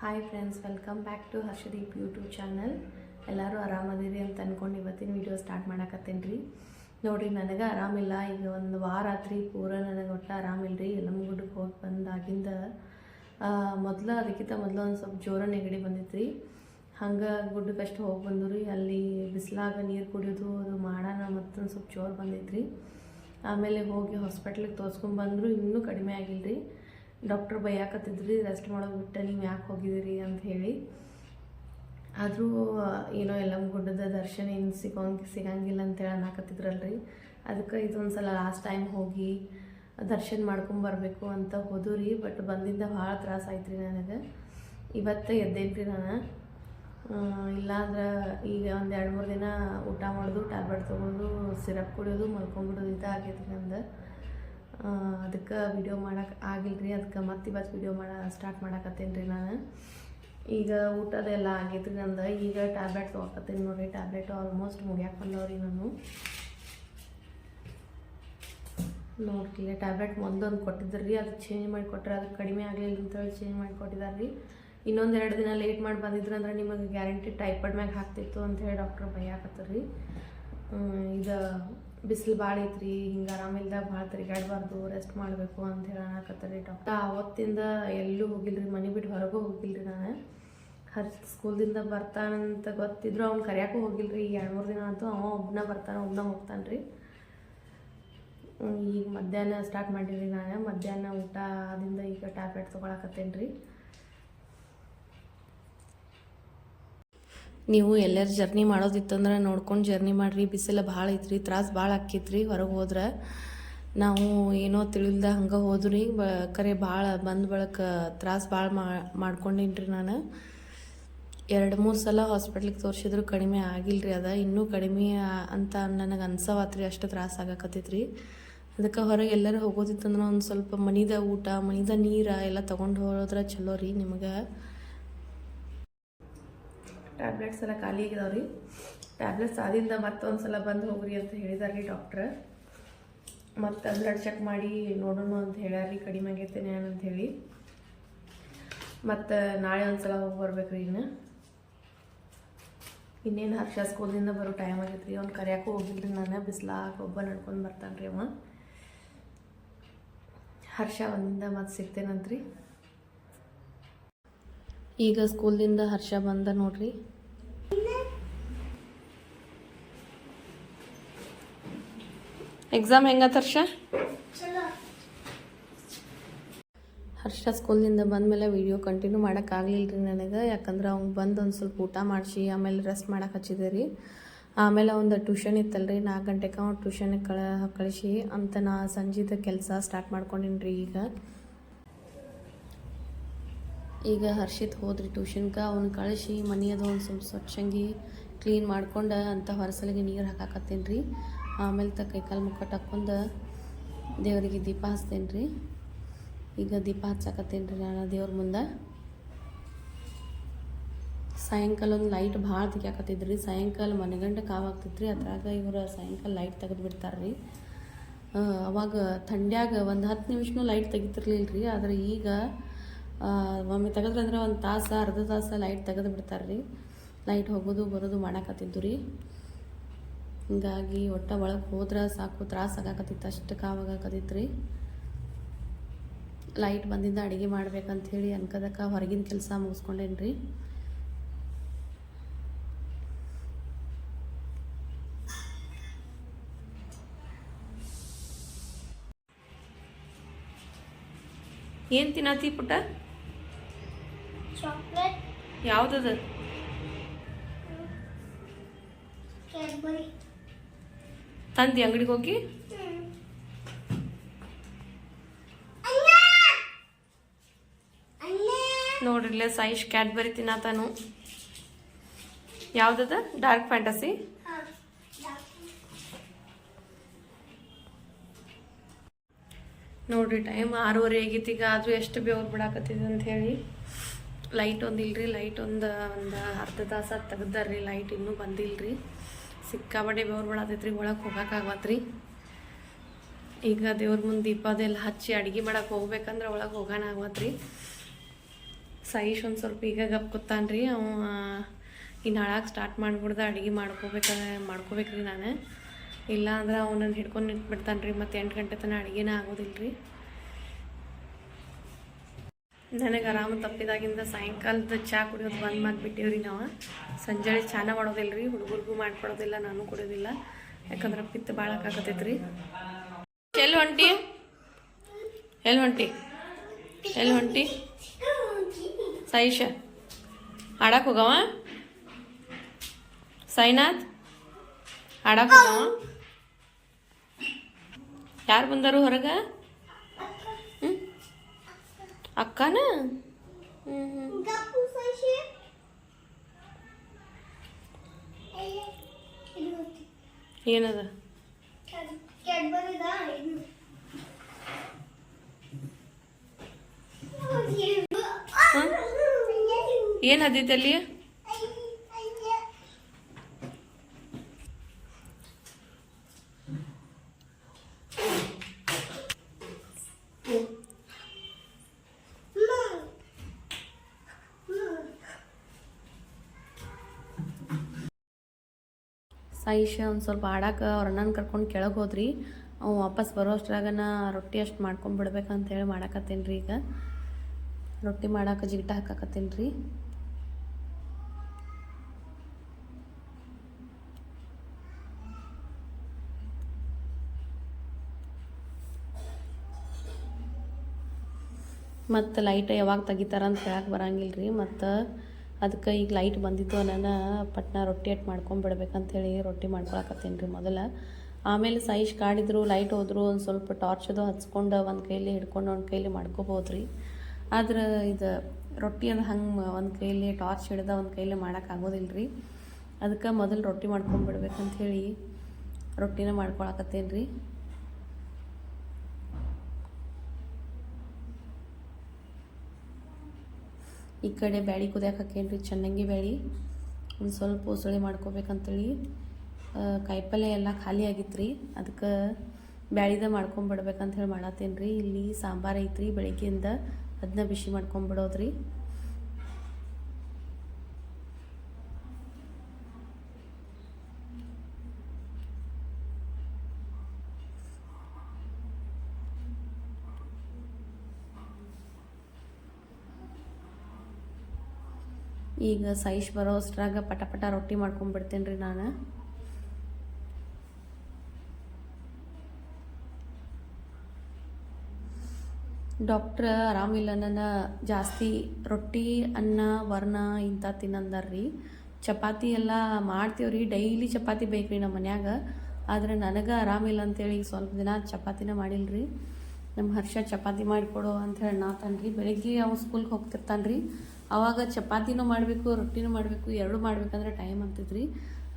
Hi friends welcome back to Harshdeep YouTube channel ಎಲ್ಲರೂ ಆರಾಮದಿರಿ ಅಂತ ಅಂದ್ಕೊಂಡು ಇವತ್ತಿನ ವಿಡಿಯೋ ಸ್ಟಾರ್ಟ್ ಮಾಡಾಕತ್ತೇನೆ ರೀ. ನೋಡಿರಿ, ನನಗೆ ಆರಾಮಿಲ್ಲ. ಈಗ ಒಂದು ವಾರ ಆತ್ರಿ, ಪೂರ ನನಗೆ ಒಟ್ಟು ಆರಾಮಿಲ್ಲ ರೀ ಗುಡ್ಡಕ್ಕೆ ಹೋಗಿ ಬಂದಾಗಿಂದ ಮೊದಲು ಅದಕ್ಕಿಂತ ಮೊದಲು ಒಂದು ಸ್ವಲ್ಪ ಜೋರ ನೆಗಡಿ ಬಂದಿತ್ತು ರೀ ಹಂಗೆ ಗುಡ್ಡಕ್ಕಷ್ಟು ಹೋಗಿ ಬಂದು ರೀ. ಅಲ್ಲಿ ಬಿಸಿಲಾಗ ನೀರು ಕುಡಿಯೋದು ಅದು ಮಾಡೋಣ ಮತ್ತೊಂದು ಸ್ವಲ್ಪ ಜೋರು ಬಂದಿತ್ತು ರೀ ಆಮೇಲೆ ಹೋಗಿ ಹಾಸ್ಪಿಟ್ಲಿಗೆ ತೋರಿಸ್ಕೊಂಡು ಬಂದರು ಇನ್ನೂ ಕಡಿಮೆ ಆಗಿಲ್ಲ ರೀ ಡಾಕ್ಟ್ರ್ ಬೈಯಾಕತ್ತಿದ್ರಿ ರೆಸ್ಟ್ ಮಾಡೋದು ಬಿಟ್ಟು ನೀವು ಯಾಕೆ ಹೋಗಿದ್ದೀರಿ ಅಂತ ಹೇಳಿ. ಆದರೂ ಏನೋ ಎಲ್ಲ ಗುಡ್ಡದ ದರ್ಶನ ಏನು ಸಿಗೋಂಗೆ, ಸಿಗಂಗಿಲ್ಲ ಅಂತೇಳಿ ಅನ್ನಕತ್ತಿದ್ರಲ್ರಿ. ಅದಕ್ಕೆ ಇದೊಂದು ಸಲ ಲಾಸ್ಟ್ ಟೈಮ್ ಹೋಗಿ ದರ್ಶನ ಮಾಡ್ಕೊಂಡು ಬರಬೇಕು ಅಂತ ಹೋದು ರೀ ಬಟ್ ಬಂದಿಂದ ಭಾಳ ತ್ರಾಸ ಆಯ್ತು ರೀ ನನಗೆ. ಇವತ್ತು ಎದ್ದೇನು ರೀ ನಾನು ಇಲ್ಲಾಂದ್ರೆ ಈಗ ಒಂದು ಎರಡು ಮೂರು ದಿನ ಊಟ ಮಾಡೋದು, ಟ್ಯಾಬ್ಲೆಟ್ ತೊಗೊಂಡು, ಸಿರಪ್ ಕುಡಿಯೋದು, ಮಲ್ಕೊಂಡ್ಬಿಡೋದು, ಇದು ರೀ ನಂದು. ಅದಕ್ಕೆ ವಿಡಿಯೋ ಮಾಡಕ್ಕೆ ಆಗಿಲ್ಲ ರೀ ಅದಕ್ಕೆ ಮತ್ತೆ ಇವತ್ತು ವಿಡಿಯೋ ಮಾಡ ಸ್ಟಾರ್ಟ್ ಮಾಡಕತ್ತೇನೆ ರೀ ನಾನು. ಈಗ ಊಟದೆಲ್ಲ ಆಗೈತೆ ರೀ ನಂದು. ಈಗ ಟ್ಯಾಬ್ಲೆಟ್ ತೊಗೊಕತ್ತೀನಿ ನೋಡಿರಿ ಟ್ಯಾಬ್ಲೆಟ್ ಆಲ್ಮೋಸ್ಟ್ ಮುಗಿಯಕ್ಕೆ ಬಂದವ್ರಿ ನಾನು. ನೋಡ್ತಿಲ್ಲ ಟ್ಯಾಬ್ಲೆಟ್ ಒಂದೊಂದು ಕೊಟ್ಟಿದ್ರು ರೀ ಅದು ಚೇಂಜ್ ಮಾಡಿ ಕೊಟ್ಟರೆ ಅದು ಕಡಿಮೆ ಆಗಲಿಲ್ಲ ಅಂತೇಳಿ ಚೇಂಜ್ ಮಾಡಿ ಕೊಟ್ಟಿದ್ದಾರೆ ರೀ ಇನ್ನೊಂದು ಎರಡು ದಿನ ಲೇಟ್ ಮಾಡಿ ಬಂದಿದ್ರು ಅಂದ್ರೆ ನಿಮಗೆ ಗ್ಯಾರಂಟಿ ಟೈಫಾಯ್ಡ್ ಮ್ಯಾಗ ಹಾಕ್ತಿತ್ತು ಅಂತ ಹೇಳಿ ಡಾಕ್ಟ್ರ್ ಭಯಾಕತ್ತರ ರೀ ಇದು ಬಿಸಿಲು ಭಾಳ ಐತ್ರಿ, ಹಿಂಗೆ ಆರಾಮಿಲ್ದಾಗ ಭಾಳ ತಿರುಗಾಡಬಾರ್ದು ರೆಸ್ಟ್ ಮಾಡಬೇಕು ಅಂತ ಹೇಳಿ ಅನ್ನಕತ್ತಾರೆ ರೀ ಡಾಕ್ಟರ್ ಅವತ್ತಿಂದ ಎಲ್ಲೂ ಹೋಗಿಲ್ರಿ, ಮನೆ ಬಿಟ್ಟು ಹೊರಗೂ ಹೋಗಿಲ್ರಿ ನಾನು. ಹರ್ ಸ್ಕೂಲ್ದಿಂದ ಬರ್ತಾನಂತ ಗೊತ್ತಿದ್ರು ಅವ್ನು ಕರ್ಯಾಕೂ ಹೋಗಿಲ್ರಿ ರೀ ಎರಡು ಮೂರು ದಿನ ಅಂತೂ ಅವ ಒಬ್ಬನ ಬರ್ತಾನೆ ಒಬ್ಬನ ಹೋಗ್ತಾನೆ ರೀ ಈಗ ಮಧ್ಯಾಹ್ನ ಸ್ಟಾರ್ಟ್ ಮಾಡೀನಿ ನಾನು, ಮಧ್ಯಾಹ್ನ ಊಟ ಆದಿಂದ ಈಗ ಟ್ಯಾಬ್ಲೆಟ್ ತೊಗೊಳಕತ್ತೇನೆ ರೀ ನೀವು ಎಲ್ಲರೂ ಜರ್ನಿ ಮಾಡೋದಿತ್ತಂದ್ರೆ ನೋಡ್ಕೊಂಡು ಜರ್ನಿ ಮಾಡಿರಿ. ಬಿಸಿಲು ಭಾಳ ಐತ್ರಿ, ತ್ರಾಸು ಭಾಳ ಆಕ್ಕೈತ್ರಿ ಹೊರಗೆ ಹೋದ್ರೆ. ನಾವು ಏನೋ ತಿಳಿಲ್ದ ಹಂಗೆ ಹೋದ್ರಿ. ಬ, ಕರೆ ಭಾಳ ಬಂದ ಬಳಕ ತ್ರಾಸು ಭಾಳ ಮಾಡ್ಕೊಂಡಿನ್ರಿ ನಾನು. ಎರಡು ಮೂರು ಸಲ ಹಾಸ್ಪಿಟ್ಲಿಗೆ ತೋರಿಸಿದ್ರು ಕಡಿಮೆ ಆಗಿಲ್ಲರಿ ಅದ. ಇನ್ನೂ ಕಡಿಮೆ ಅಂತ ನನಗೆ ಅನ್ಸವಾತ್ರಿ ಅಷ್ಟು ತ್ರಾಸು ಆಗಕತ್ತೈತ್ರಿ. ಅದಕ್ಕೆ ಹೊರಗೆ ಎಲ್ಲರೂ ಹೋಗೋದಿತ್ತಂದ್ರೆ ಒಂದು ಸ್ವಲ್ಪ ಮನಿದ ಊಟ, ಮನಿದ ನೀರು ಎಲ್ಲ ತೊಗೊಂಡು ಹೋದ್ರೆ ಚಲೋ ರೀ ನಿಮಗೆ. ಟ್ಯಾಬ್ಲೆಟ್ಸ್ ಎಲ್ಲ ಖಾಲಿ ಆಗಿದಾವೆ ರೀ. ಟ್ಯಾಬ್ಲೆಟ್ಸ್ ಆದಿಂದ ಮತ್ತೊಂದು ಸಲ ಬಂದು ಹೋಗ್ರಿ ಅಂತ ಹೇಳಿದಾರೆ ರೀ ಡಾಕ್ಟ್ರ್ ಮತ್ತು ಬ್ಲಡ್ ಚೆಕ್ ಮಾಡಿ ನೋಡೋಣ ಅಂತ ಹೇಳ್ಯಾರ ಕಡಿಮೆ ಆಗೈತೇನೆ ಅಂತ ಹೇಳಿ. ಮತ್ತು ನಾಳೆ ಒಂದು ಸಲ ಹೋಗಿ ಬರ್ಬೇಕು ರೀ ಇನ್ನು ಇನ್ನೇನು ಹರ್ಷ ಸ್ಕೂಲಿಂದ ಬರೋ ಟೈಮ್ ಆಗೈತೆ ರೀ. ಅವ್ನು ಕರೆಯೋಕ್ಕೂ ಹೋಗಿಲ್ಲ ರೀ ನಾನು, ಬಿಸ್ಲಾಗ ಒಬ್ಬ ನಡ್ಕೊಂಡು ಬರ್ತಾನೆ ರೀ ಅವ. ಹರ್ಷ ಒಂದಿಂದ ಮತ್ತೆ ಸಿಗ್ತೇನಂತ್ರಿ. ಈಗ ಸ್ಕೂಲ್ದಿಂದ ಹರ್ಷ ಬಂದ ನೋಡ್ರಿ. ಎಕ್ಸಾಮ್ ಹೆಂಗತ್ತ ಹರ್ಷ ಹರ್ಷ ಸ್ಕೂಲ್ನಿಂದ ಬಂದಮೇಲೆ ವೀಡಿಯೋ ಕಂಟಿನ್ಯೂ ಮಾಡೋಕ್ಕಾಗಲಿಲ್ಲ ರೀ ನನಗೆ, ಯಾಕಂದ್ರೆ ಅವ್ನು ಬಂದು ಒಂದು ಸ್ವಲ್ಪ ಊಟ ಮಾಡಿಸಿ, ಆಮೇಲೆ ರೆಸ್ಟ್ ಮಾಡಕ್ಕೆ ಹಚ್ಚಿದೆ ರೀ ಆಮೇಲೆ ಒಂದು ಟ್ಯೂಷನ್ ಇತ್ತಲ್ರಿ ನಾಲ್ಕು ಗಂಟೆಗೆ ಅವ್ನು ಟ್ಯೂಷನಿಗೆ ಕಳ ಕಳಿಸಿ, ಅಂತ ನಾ ಸಂಜೆದ ಕೆಲಸ ಸ್ಟಾರ್ಟ್ ಮಾಡ್ಕೊಂಡಿನಿ ರೀ ಈಗ. ಈಗ ಹರ್ಷಿತ್ ಹೋದ್ರಿ ಟ್ಯೂಷನ್ಗೆ ಅವ್ನು ಕಳಿಸಿ, ಮನೆಯದು ಒಂದು ಸ್ವಲ್ಪ ಸ್ವಚ್ಛಂಗಿ ಕ್ಲೀನ್ ಮಾಡ್ಕೊಂಡು ಅಂತ ಹೊರಸಲಿಗೆ ನೀರು ಹಾಕಾಕತ್ತೀನಿ ರೀ ಆಮೇಲೆ ತ ಕೈಕಾಲು ಮುಖ ಟಕ್ಕೊಂಡು ದೇವರಿಗೆ ದೀಪ ಹಚ್ತೇನೆ ರೀ ಈಗ ದೀಪ ಹಚ್ಚಾಕತ್ತೇನೆ ರೀ ನಾನು ದೇವ್ರ ಮುಂದೆ. ಸಾಯಂಕಾಲ ಒಂದು ಲೈಟ್ ಭಾಳ ತೆಗಿಯಾಕತ್ತಿದ್ರಿ. ಸಾಯಂಕಾಲ ಮನೆಗಂಡ ಕಾವಾಗ್ತಿತ್ತು ರೀ ಅದ್ರಾಗ ಇವರು ಸಾಯಂಕಾಲ ಲೈಟ್ ತೆಗೆದು ಬಿಡ್ತಾರೆ ರೀ ಅವಾಗ ಥಂಡ್ಯಾಗ ಒಂದು ಹತ್ತು ನಿಮಿಷನೂ ಲೈಟ್ ತೆಗಿತಿರ್ಲಿಲ್ಲ ರೀ ಆದರೆ ಈಗ ಒಮ್ಮೆ ತೆಗೆದ್ರಂದ್ರೆ ಒಂದು ತಾಸು, ಅರ್ಧ ತಾಸು ಲೈಟ್ ತೆಗೆದು ಬಿಡ್ತಾರೆ ರೀ ಲೈಟ್ ಹೋಗೋದು ಬರೋದು ಮಾಡಾಕತ್ತಿದ್ದು ರೀ ಹಿಂಗಾಗಿ ಒಟ್ಟ ಒಳಗೆ ಹೋದ್ರೆ ಸಾಕು ತ್ರಾಸ ಆಗಾಕತ್ತಿತ್ತು ಅಷ್ಟು ಕಾವಾಗಕತ್ತಿತ್ತು ರೀ. ಲೈಟ್ ಬಂದಿಂದ ಅಡುಗೆ ಮಾಡ್ಬೇಕಂಥೇಳಿ ಅನ್ಕದಕ್ಕೆ ಹೊರಗಿನ ಕೆಲಸ ಮುಗಿಸ್ಕೊಂಡೇನ್ರಿ ಏನ್ ಏನು ತಿನ್ನತಿ ಪುಟ್ಟ? ಯಾವ್ದದ ಯಾವುದದ? ತಂದಿ ಅಂಗಡಿಗೆ ಹೋಗಿ? ನೋಡ್ರಿಲ್ಲ ಸಾಯಿಶ್ ಕ್ಯಾಡ್ಬರಿ ತಿನ್ನತಾನು. ಯಾವ್ದದ? Dark fantasy? ನೋಡ್ರಿ ಟೈಮ್ ಆರೂವರೆ ಆಗಿತ್ತು, ಈಗ ಆದರೂ ಎಷ್ಟು ಬೇವ್ರ ಬಿಡಾಕತ್ತಿದೆ ಅಂತ ಹೇಳಿ. ಲೈಟ್ ಒಂದು ಲೈಟ್ ಒಂದು ಒಂದು ಅರ್ಧ ತಾಸು ತೆಗ್ದಾರ್ರಿ, ಲೈಟ್ ಇನ್ನೂ ಬಂದಿಲ್ರಿ. ಸಿಕ್ಕಾಬಟ್ಟೆ ಬೆವ್ರು ಬೀಳತೈತ್ರಿ ಒಳಗೆ ಹೋಗಕ್ಕಾಗತ್ರಿ ಈಗ ದೇವ್ರ ಮುಂದೆ ದೀಪ ಅದೆಲ್ಲ ಹಚ್ಚಿ ಅಡುಗೆ ಮಾಡಕ್ಕೆ ಹೋಗ್ಬೇಕಂದ್ರೆ ಒಳಗೆ ಹೋಗೋಣ ಆಗತ್ರಿ ಸೈಶ್ ಒಂದು ಸ್ವಲ್ಪ ಈಗ ಗಪ್ ಕೂತಾನ್ರಿ, ಅವ ಇನ್ನು ಹಾಳಾಗಿ ಸ್ಟಾರ್ಟ್ ಮಾಡ್ಬಿಡ್ದ ಅಡುಗೆ ಮಾಡ್ಕೋಬೇಕಾದ್ರೆ ಮಾಡ್ಕೋಬೇಕ್ರಿ ನಾನು. ಇಲ್ಲ ಅಂದ್ರೆ ಅವನನ್ನು ಹಿಡ್ಕೊಂಡು ನಿಂತ್ಬಿಡ್ತಾನೆ ರೀ ಮತ್ತು ಎಂಟು ಗಂಟೆ ತನಕ ಅಡುಗೆನೇ ಆಗೋದಿಲ್ಲ ರೀ ನನಗೆ ಆರಾಮ ತಪ್ಪಿದಾಗಿಂದ ಸಾಯಂಕಾಲದ ಚಹಾ ಕುಡಿಯೋದು ಬಂದ್ ಮಾಡಿಬಿಟ್ಟಿವ್ರಿ ನಾವು. ಸಂಜೆ ಚಾನ ಮಾಡೋದಿಲ್ಲ ರೀ ಹುಡುಗರಿಗೂ ಮಾಡ್ಕೊಡೋದಿಲ್ಲ ನಾನು ಕುಡಿಯೋದಿಲ್ಲ. ಯಾಕಂದ್ರೆ ಪಿತ್ತ ಭಾಳ ಆಕಾಕತ್ತೈತೆ ರೀ ಎಲ್ಲಿ ಹೊಂಟಿ ಎಲ್ಲಿ ಹೊಂಟಿ ಎಲ್ಲಿ ಹೊಂಟಿ ಸಾಯಿಷ ಆಡಕ್ಕೆ ಹೋಗವ? ಸಾಯಿನಾಥ್ ಆಡಕ್ಕೆ ಹೋಗವ? ಯಾರು ಬಂದರು ಹೊರಗೆ? ಅಕ್ಕನ? ಏನದ? ಏನು ಹದ್ದೈತೆ ಅಲ್ಲಿ ಒಂದು ಸ್ವಲ್ಪ ಆಡಕ್ಕೆ ಅವ್ರ ಅಣ್ಣನ ಕರ್ಕೊಂಡು ಕೆಳಗೆ ಹೋದ್ರಿ. ಅವ್ನು ವಾಪಸ್ ಬರೋ ಅಷ್ಟ್ರಾಗನ ರೊಟ್ಟಿ ಅಷ್ಟು ಮಾಡ್ಕೊಂಬಿಡ್ಬೇಕಂತೇಳಿ ಹೇಳಿ ಮಾಡಾಕತ್ತೇನೆ ರೀ ಈಗ. ರೊಟ್ಟಿ ಮಾಡಕ್ಕೆ ಜಿಗಿಟ ಹಾಕಾಕತ್ತೇನೆ ರೀ ಮತ್ತು ಲೈಟ್ ಯಾವಾಗ ತೆಗಿತಾರಂತ ಹೇಳಕ್ಕೆ ಬರಂಗಿಲ್ಲ ರೀ ಮತ್ತು ಅದಕ್ಕೆ ಈಗ ಲೈಟ್ ಬಂದಿದ್ದು ನಾನು ಪಟ್ನ ರೊಟ್ಟಿ ಅಟ್ ಮಾಡ್ಕೊಂಬಿಡ್ಬೇಕಂತೇಳಿ ರೊಟ್ಟಿ ಮಾಡ್ಕೊಳಕತ್ತೀನಿ ರೀ ಮೊದಲು. ಆಮೇಲೆ ಸೈಜ್ ಕಾಡಿದ್ರು ಲೈಟ್ ಹೋದ್ರು, ಒಂದು ಸ್ವಲ್ಪ ಟಾರ್ಚ್ ಅದು ಹಚ್ಕೊಂಡು ಒಂದು ಕೈಲಿ ಹಿಡ್ಕೊಂಡು ಒಂದು ಕೈಲಿ ಮಾಡ್ಕೋಬೋದು ರೀ. ಆದ್ರೆ ಇದು ರೊಟ್ಟಿ ಅದು ಹಂಗೆ ಒಂದು ಕೈಲಿ ಟಾರ್ಚ್ ಹಿಡ್ದ ಒಂದು ಕೈಲಿ ಮಾಡೋಕ್ಕಾಗೋದಿಲ್ಲ ರೀ. ಅದಕ್ಕೆ ಮೊದಲು ರೊಟ್ಟಿ ಮಾಡ್ಕೊಂಬಿಡ್ಬೇಕಂತ ಹೇಳಿ ರೊಟ್ಟಿನ ಮಾಡ್ಕೊಳಕತ್ತೇನೆ ರೀ. ಈ ಕಡೆ ಬ್ಯಾಳಿ ಕುದಿಯಕ್ಕೆ ಹಾಕೇನ್ರಿ? ಚೆನ್ನಾಗಿ ಬ್ಯಾಳಿ. ಒಂದು ಸ್ವಲ್ಪ ಉಸಳಿ ಮಾಡ್ಕೋಬೇಕಂತೇಳಿ ಕಾಯಿಪಲ್ಯ ಎಲ್ಲ ಖಾಲಿ ಆಗಿತ್ತು ರೀ ಅದಕ್ಕೆ ಬ್ಯಾಳಿದ ಮಾಡ್ಕೊಂಬಿಡ್ಬೇಕಂತ ಹೇಳಿ ಮಾಡತ್ತೇನೆ ರೀ ಇಲ್ಲಿ ಸಾಂಬಾರು ಐತ್ರಿ, ಬೆಳಗ್ಗೆಯಿಂದ ಅದನ್ನ ಬಿಸಿ ಮಾಡ್ಕೊಂಬಿಡೋದ್ರಿ. ಈಗ ಸೈಜ್ ಬರೋ ಅಷ್ಟ್ರಾಗ ಪಟ ಪಟ ರೊಟ್ಟಿ ಮಾಡ್ಕೊಂಬಿಡ್ತೇನೆ ರೀ ನಾನು. ಡಾಕ್ಟ್ರ್ ಆರಾಮಿಲ್ಲ ನನ್ನ ಜಾಸ್ತಿ ರೊಟ್ಟಿ, ಅನ್ನ, ವರ್ಣ ಇಂಥ ತಿನ್ನಂದಾರ್ರಿ. ಚಪಾತಿ ಎಲ್ಲ ಮಾಡ್ತೀವ್ರಿ. ಡೈಲಿ ಚಪಾತಿ ಬೇಕು ರೀ ನಮ್ಮ ಮನ್ಯಾಗ. ಆದ್ರೆ ನನಗೆ ಆರಾಮಿಲ್ಲ ಅಂತೇಳಿ ಸ್ವಲ್ಪ ದಿನ ಚಪಾತಿನ ಮಾಡಿಲ್ರಿ. ನಮ್ಮ ಹರ್ಷ ಚಪಾತಿ ಮಾಡಿಕೊಡು ಅಂಥೇಳಿ ನಾತನ್ರಿ ಬೆಳಿಗ್ಗೆ ಅವ್ನು ಸ್ಕೂಲ್ಗೆ ಹೋಗ್ತಿರ್ತಾನೆ ರೀ ಅವಾಗ ಚಪಾತಿನೂ ಮಾಡಬೇಕು, ರೊಟ್ಟಿನೂ ಮಾಡಬೇಕು, ಎರಡೂ ಮಾಡ್ಬೇಕಂದ್ರೆ ಟೈಮ್ ಆಗ್ತೈತ್ರಿ.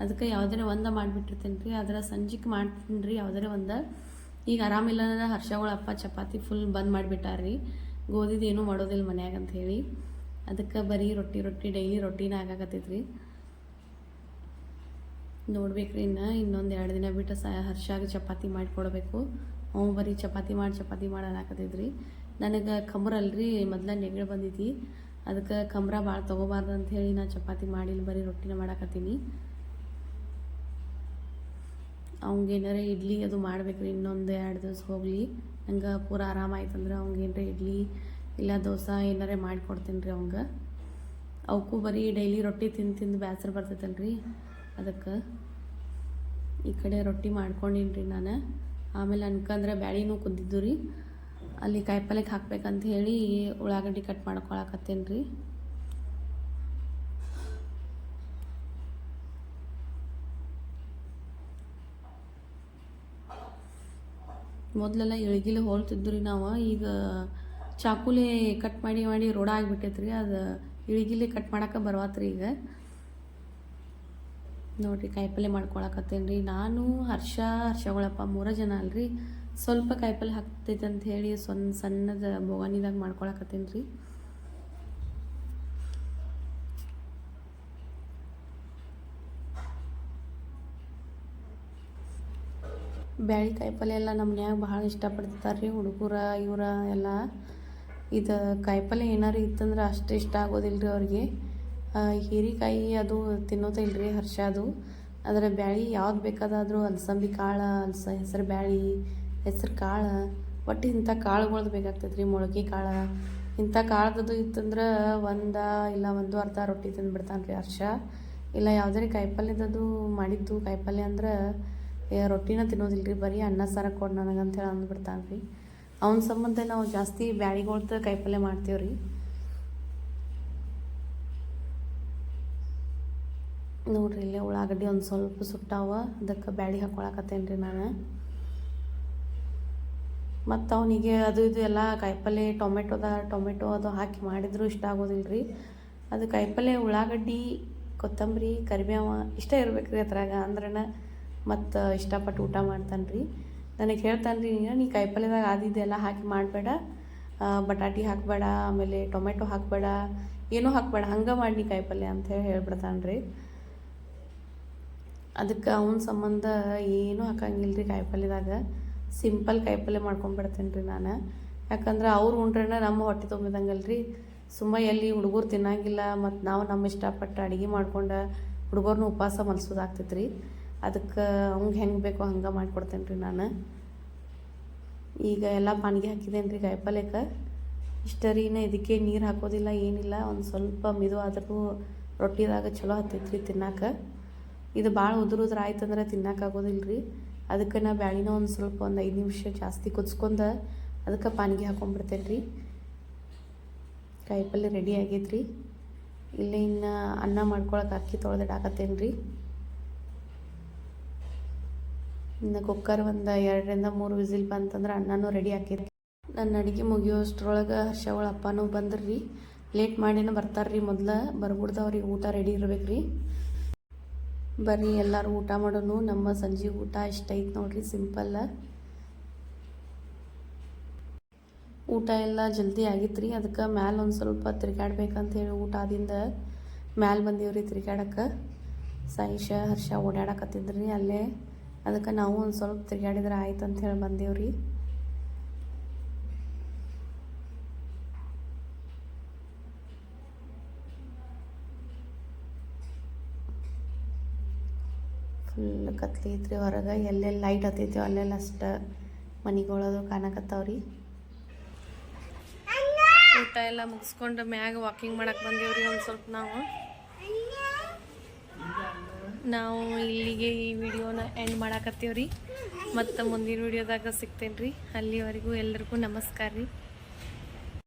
ಅದಕ್ಕೆ ಯಾವುದೇ ಒಂದು ಮಾಡಿಬಿಟ್ಟಿರ್ತೇನೆ ರೀ. ಅದರ ಸಂಜೆಗೆ ಮಾಡ್ತೀನಿ ರೀ ಯಾವುದೇ ಒಂದು. ಈಗ ಆರಾಮಿಲ್ಲ ಅಂದ್ರೆ ಹರ್ಷಗಳ ಅಪ್ಪ ಚಪಾತಿ ಫುಲ್ ಬಂದ್ ಮಾಡಿಬಿಟ್ಟಾರ್ರಿ ಗೋಧಿದು ಏನೂ ಮಾಡೋದಿಲ್ಲ ಮನ್ಯಾಗ ಅಂತ ಹೇಳಿ. ಅದಕ್ಕೆ ಬರೀ ರೊಟ್ಟಿ ರೊಟ್ಟಿ ಡೈಲಿ ರೊಟ್ಟಿನ ನೋಡ್ಬೇಕು ರೀ ಇನ್ನು, ಇನ್ನೊಂದು ಎರಡು ದಿನ ಬಿಟ್ಟು ಸ ಹರ್ಷಾಗಿ ಚಪಾತಿ ಮಾಡಿಕೊಡ್ಬೇಕು ಅವ್ನು ಬರೀ ಚಪಾತಿ ಮಾಡಿ ಚಪಾತಿ ಮಾಡಿ ಅನ್ನಕತ್ತೈತ್ರಿ. ನನಗೆ ಕಮರಲ್ರಿ ಮೊದ್ಲ ನೆಗಡಿ ಬಂದೈತಿ. ಅದಕ್ಕೆ ಕಮ್ರ ಭಾಳ ತೊಗೋಬಾರ್ದು ಹೇಳಿ ನಾ ಚಪಾತಿ ಮಾಡಿಲ್ಲ ಬರೀ ರೊಟ್ಟಿನ ಮಾಡಾಕತ್ತೀನಿ. ಅವಂಗೇನಾರ ಇಡ್ಲಿ ಅದು ಮಾಡ್ಬೇಕ್ರಿ, ಇನ್ನೊಂದು ಎರಡು ದಿವಸ ಹೋಗಲಿ. ನಂಗೆ ಪೂರ ಆರಾಮಾಯ್ತಂದ್ರೆ ಅವಂಗೇನಾರ ಇಡ್ಲಿ ಇಲ್ಲ ದೋಸೆ ಏನಾರ ಮಾಡಿಕೊಡ್ತೀನಿ ರೀ ಅವಂಗೆ. ಅವಕ್ಕೂ ಬರೀ ಡೈಲಿ ರೊಟ್ಟಿ ತಿಂದು ತಿಂದು ಬೇಸರ ಬರ್ತೈತಲ್ರಿ. ಅದಕ್ಕೆ ಈ ಕಡೆ ರೊಟ್ಟಿ ಮಾಡ್ಕೊಂಡೀನಿ ರೀ ನಾನು. ಆಮೇಲೆ ಅನ್ಕಂದ್ರೆ ಬ್ಯಾಳಿನೂ ಕುದ್ದಿದ್ದು ರೀ ಅಲ್ಲಿ ಕಾಯಿಪಲ್ಯಕ್ಕೆ ಹಾಕ್ಬೇಕಂತ ಹೇಳಿ ಉಳ್ಳಾಗಡ್ಡಿ ಕಟ್ ಮಾಡ್ಕೊಳಕತ್ತೇನೆ ರೀ ಮೊದಲೆಲ್ಲ ಇಳ್ಗಿಲೆ ಹೋಲ್ತಿದ್ದು ರೀ ನಾವು, ಈಗ ಚಾಕುಲೆ ಕಟ್ ಮಾಡಿ ಮಾಡಿ ರೋಡ ಆಗಿಬಿಟ್ಟೈತೆ ರೀ ಅದು ಇಳಿಗಿಲೆ ಕಟ್ ಮಾಡಕ್ಕೆ ಬರ್ವಾತ್ರಿ ಈಗ. ನೋಡಿರಿ ಕಾಯಿಪಲ್ಯ ಮಾಡ್ಕೊಳಕತ್ತೇನೆ ರೀ ನಾನು, ಹರ್ಷ, ಹರ್ಷಗಳಪ್ಪ ಮೂರ ಜನ ಅಲ್ರಿ. ಸ್ವಲ್ಪ ಕಾಯಿಪಲ್ಲೆ ಹಾಕ್ತೈತೆ ಅಂತ ಹೇಳಿ ಸಣ್ಣ ಸಣ್ಣದ ಬೋಗಾನಿದಾಗ ಮಾಡ್ಕೊಳಕತ್ತೇನೆ ರೀ. ಬ್ಯಾಳಿ ಕಾಯಿಪಲ್ಲೆ ಎಲ್ಲ ನಮ್ಮ ಮನ್ಯಾಗ ಭಾಳ ಇಷ್ಟಪಡ್ತಾರೆ ರೀ ಹುಡುಗರ, ಇವರ ಎಲ್ಲ. ಇದು ಕಾಯಿಪಲ್ಲೆ ಏನಾರು ಇತ್ತಂದ್ರೆ ಅಷ್ಟು ಇಷ್ಟ ಆಗೋದಿಲ್ಲ ರೀ ಅವ್ರಿಗೆ. ಹೀರಿಕಾಯಿ ಹೀರೆಕಾಯಿ ಅದು ತಿನ್ನೋದಿಲ್ಲ ರೀ ಹರ್ಷ ಅದು. ಅದರ ಬ್ಯಾಳಿ ಯಾವ್ದು ಬೇಕಾದಾದರೂ ಅಲಸಂಬಿ ಕಾಳು, ಅಲ್ಸ ಹೆಸರು ಬ್ಯಾಳಿ ಹೆಸರು ಕಾಳು. ಒಟ್ಟು ಇಂಥ ಕಾಳುಗಳ್ದು ಬೇಕಾಗ್ತದೆ ರೀ ಮೊಳಕೆ ಕಾಳು. ಇಂಥ ಕಾಳ್ದದು ಇತ್ತಂದ್ರೆ ಒಂದು ಇಲ್ಲ ಒಂದು ಅರ್ಧ ರೊಟ್ಟಿ ತಿಂದ್ಬಿಡ್ತಾನೆ ರೀ ಹರ್ಷ. ಇಲ್ಲ ಯಾವುದೇ ಕಾಯಿಪಲ್ಯದದು ಮಾಡಿದ್ದು ಕಾಯಿಪಲ್ಯ ಅಂದ್ರೆ ರೊಟ್ಟಿನ ತಿನ್ನೋದಿಲ್ಲ ರೀ ಬರೀ ಅನ್ನ ಸಾರ ಕೊಡು ನನಗಂತೇಳಿ ಅಂದ್ಬಿಡ್ತಾನೆ ರೀ ಅವನ ಸಂಬಂಧ ನಾವು ಜಾಸ್ತಿ ಬ್ಯಾಳಿಗಳ್ದು ಕಾಯಿಪಲ್ಯ ಮಾಡ್ತೀವಿ ರೀ ನೋಡ್ರಿ ಇಲ್ಲೇ ಉಳ್ಳಾಗಡ್ಡಿ ಒಂದು ಸ್ವಲ್ಪ ಸುಟ್ಟಾವ, ಅದಕ್ಕೆ ಬ್ಯಾಳಿ ಹಾಕೊಳಕತ್ತೇನೆ ರೀ ನಾನು. ಮತ್ತು ಅವನಿಗೆ ಅದು ಇದು ಎಲ್ಲ ಕಾಯಿಪಲ್ಲೆ, ಟೊಮೆಟೊದ, ಟೊಮೆಟೊ ಅದು ಹಾಕಿ ಮಾಡಿದರೂ ಇಷ್ಟ ಆಗೋದಿಲ್ಲ ರೀ ಅದು ಕಾಯಿಪಲ್ಲೆ, ಉಳ್ಳಾಗಡ್ಡಿ, ಕೊತ್ತಂಬರಿ, ಕರಿಬೇವ ಇಷ್ಟ ಇರ್ಬೇಕು ರೀ ಅದ್ರಾಗ. ಅಂದ್ರನ ಮತ್ತು ಇಷ್ಟಪಟ್ಟು ಊಟ ಮಾಡ್ತಾನೆ ರೀ ನನಗೆ ಹೇಳ್ತಾನೆ ರೀ ನೀ ಕಾಯಿಪಲ್ಯದಾಗ ಆದಿದ್ದೆಲ್ಲ ಹಾಕಿ ಮಾಡಬೇಡ. ಬಟಾಟಿ ಹಾಕಬೇಡ, ಆಮೇಲೆ ಟೊಮೆಟೊ ಹಾಕಬೇಡ, ಏನೂ ಹಾಕಬೇಡ, ಹಂಗೆ ಮಾಡಿ ನೀ ಅಂತ ಹೇಳಿ ಹೇಳ್ಬಿಡ್ತಾನೆ ರೀ ಅದಕ್ಕೆ ಅವನ ಸಂಬಂಧ ಏನೂ ಹಾಕಂಗಿಲ್ಲ ರೀ ಕಾಯಿಪಲ್ಯದಾಗ ಸಿಂಪಲ್ ಕಾಯಿಪಲ್ಯ ಮಾಡ್ಕೊಂಡ್ಬಿಡ್ತೇನೆ ರೀ ನಾನು. ಯಾಕಂದ್ರೆ ಅವ್ರು ಉಂಡ್ರೆ ನಮ್ಮ ಹೊಟ್ಟೆ ತುಂಬಿದಂಗಲ್ಲ ರೀ ಸುಮ್ಮ ಎಲ್ಲಿ ಹುಡುಗರು ತಿನ್ನಂಗಿಲ್ಲ ಮತ್ತು ನಾವು ನಮ್ಮ ಇಷ್ಟಪಟ್ಟು ಅಡುಗೆ ಮಾಡ್ಕೊಂಡು ಹುಡುಗರ್ನ ಉಪವಾಸ ಮಲ್ಸೋದಾಗ್ತೈತೆ ರೀ ಅದಕ್ಕೆ ಅವ್ಗೆ ಹೆಂಗೆ ಬೇಕೋ ಹಂಗೆ ಮಾಡಿಕೊಡ್ತೇನೆ ರೀ ನಾನು. ಈಗ ಎಲ್ಲ ಪಾನಿಗೆ ಹಾಕಿದ್ದೇನೆ ರೀ ಕಾಯಿಪಲ್ಯಕ್ಕೆ ಇಷ್ಟ ರೀ ಇದಕ್ಕೆ ನೀರು ಹಾಕೋದಿಲ್ಲ, ಏನಿಲ್ಲ, ಒಂದು ಸ್ವಲ್ಪ ಮಿದು ಆದರೂ ರೊಟ್ಟಿದಾಗ ಚಲೋ ಹತ್ತೈತೆ ರೀ ತಿನ್ನಕ್ಕೆ ಇದು ಭಾಳ ಉದುರು ಆಯ್ತಂದ್ರೆ ತಿನ್ನಕ್ಕಾಗೋದಿಲ್ಲ ರೀ ಅದಕ್ಕೆ ನಾ ಬ್ಯಾಳಿನ ಒಂದು ಸ್ವಲ್ಪ ಒಂದು ಐದು ನಿಮಿಷ ಜಾಸ್ತಿ ಕುದಿಸ್ಕೊಂಡು ಅದಕ್ಕೆ ಪಾನಿಗೆ ಹಾಕೊಂಡ್ಬಿಡ್ತೇನೆ ರೀ ಕಾಯಿಪಲ್ಯ ರೆಡಿ ಆಗೈತೆ ರೀ ಇಲ್ಲಿ ಇನ್ನು ಅನ್ನ ಮಾಡ್ಕೊಳಕ್ಕೆ ಅಕ್ಕಿ ತೊಳೆದಿಡಾಕತ್ತೇನೆ ರೀ ಇನ್ನು ಕುಕ್ಕರ್ ಒಂದು ಎರಡರಿಂದ ಮೂರು ವಿಸಿಲ್ ಬಂತಂದ್ರೆ ಅನ್ನನೂ ರೆಡಿ ಆಕೈತಿ ನನ್ನ ಅಡುಗೆ ಮುಗಿಯೋಷ್ಟ್ರೊಳಗೆ ಹರ್ಷವಳ ಅಪ್ಪನೂ ಬಂದ್ರಿ. ಲೇಟ್ ಮಾಡಿನ ಬರ್ತಾರೆ ರೀ ಮೊದ್ಲು. ಬರ್ಬಿಡ್ದು ಅವ್ರಿಗೆ ಊಟ ರೆಡಿ ಇರ್ಬೇಕು ರೀ ಬರ್ರಿ ಎಲ್ಲರೂ ಊಟ ಮಾಡೋನು. ನಮ್ಮ ಸಂಜೆ ಊಟ ಇಷ್ಟ ಐತೆ ನೋಡ್ರಿ ಸಿಂಪಲ್ಲ ಊಟ ಎಲ್ಲ ಜಲ್ದಿ ಆಗಿತ್ತು ರೀ. ಅದಕ್ಕೆ ಮ್ಯಾಲೆ ಒಂದು ಸ್ವಲ್ಪ ತಿರ್ಗಾಡ್ಬೇಕಂತ ಹೇಳಿ ಊಟ ಆದಿಂದ ಮ್ಯಾಲೆ ಬಂದೀವ್ರಿ ತಿರ್ಗಾಡಕ್ಕೆ ಸಾಯಿಷ ಹರ್ಷ ಓಡಾಡಕತ್ತಿದ್ರಿ ಅಲ್ಲೇ. ಅದಕ್ಕೆ ನಾವು ಒಂದು ಸ್ವಲ್ಪ ತಿರ್ಗಾಡಿದ್ರೆ ಆಯ್ತು ಅಂತ ಹೇಳಿ ಬಂದೀವ್ರಿ. ಫುಲ್ ಕತ್ಲಿ ಐತ್ರಿ ಹೊರಗೆ ಎಲ್ಲೆಲ್ಲಿ ಲೈಟ್ ಹತ್ತೈತಿ ಅಲ್ಲೆಲ್ಲ ಅಷ್ಟು ಮನೆಗಳದು ಕಾಣಕತ್ತಾವ್ರಿ. ಊಟ ಎಲ್ಲ ಮುಗಿಸ್ಕೊಂಡು ಮ್ಯಾಗ ವಾಕಿಂಗ್ ಮಾಡಕ್ಕೆ ಬಂದೇವ್ರಿ ಒಂದು ಸ್ವಲ್ಪ ನಾವು. ನಾವು ಇಲ್ಲಿಗೆ ಈ ವಿಡಿಯೋನ ಎಂಡ್ ಮಾಡಾಕತ್ತೀವ್ರಿ. ಮತ್ತು ಮುಂದಿನ ವಿಡಿಯೋದಾಗ ಸಿಗ್ತೇನೆ ರೀ ಅಲ್ಲಿವರೆಗೂ ಎಲ್ಲರಿಗೂ ನಮಸ್ಕಾರ ರೀ.